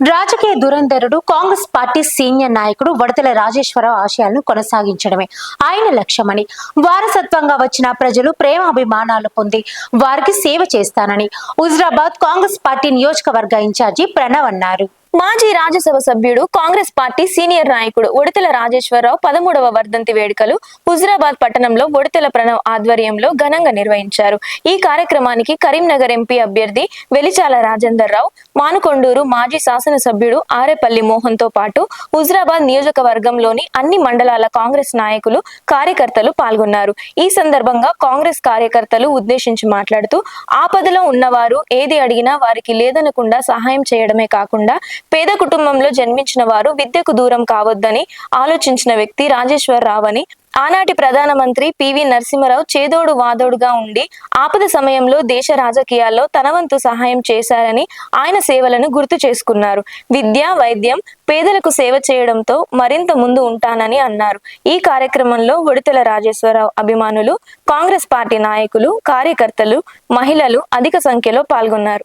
రాజకీయ దురంధరుడు Congress party senior నాయకుడు వడతల రాజేశ్వరరావు ఆశయాలను కొనసాగించడమే. ఆయన లక్ష్యమని వారసత్వంగా వచ్చిన ప్రజలు ప్రేమాభిమానాలు పొంది వారికి సేవ చేస్తానని హుజరాబాద్ కాంగ్రెస్ పార్టీ నియోజకవర్గ ఇన్ఛార్జి ప్రణవ్ అన్నారు. మాజీ రాజ్యసభ సభ్యుడు కాంగ్రెస్ పార్టీ సీనియర్ నాయకుడు ఉడతల రాజేశ్వరరావు పదమూడవ వర్ధంతి వేడుకలు హుజరాబాద్ పట్టణంలో ఉడతల ప్రణవ్ ఆధ్వర్యంలో ఘనంగా నిర్వహించారు. ఈ కార్యక్రమానికి కరీంనగర్ ఎంపీ అభ్యర్థి వెలిచాల రాజేందర్ రావు మానుకొండూరు మాజీ శాసనసభ్యుడు ఆరేపల్లి మోహన్తో పాటు హుజరాబాద్ నియోజకవర్గంలోని అన్ని మండలాల కాంగ్రెస్ నాయకులు కార్యకర్తలు పాల్గొన్నారు. ఈ సందర్భంగా కాంగ్రెస్ కార్యకర్తలు ఉద్దేశించి మాట్లాడుతూ ఆపదలో ఉన్నవారు ఏది అడిగినా వారికి లేదనకుండా సహాయం చేయడమే కాకుండా పేద కుటుంబంలో జన్మించిన వారు విద్యకు దూరం కావద్దని ఆలోచించిన వ్యక్తి రాజేశ్వరరావు అని. ఆనాటి ప్రధానమంత్రి పివి నరసింహరావు చేదోడు వాదోడుగా ఉండి ఆపద సమయంలో దేశ రాజకీయాల్లో తనవంతు సహాయం చేశారని ఆయన సేవలను గుర్తు చేసుకున్నారు. విద్య వైద్యం పేదలకు సేవ చేయడంతో మరింత ముందు ఉంటానని అన్నారు. ఈ కార్యక్రమంలో ఉడితల రాజేశ్వరరావు అభిమానులు కాంగ్రెస్ పార్టీ నాయకులు కార్యకర్తలు మహిళలు అధిక సంఖ్యలో పాల్గొన్నారు.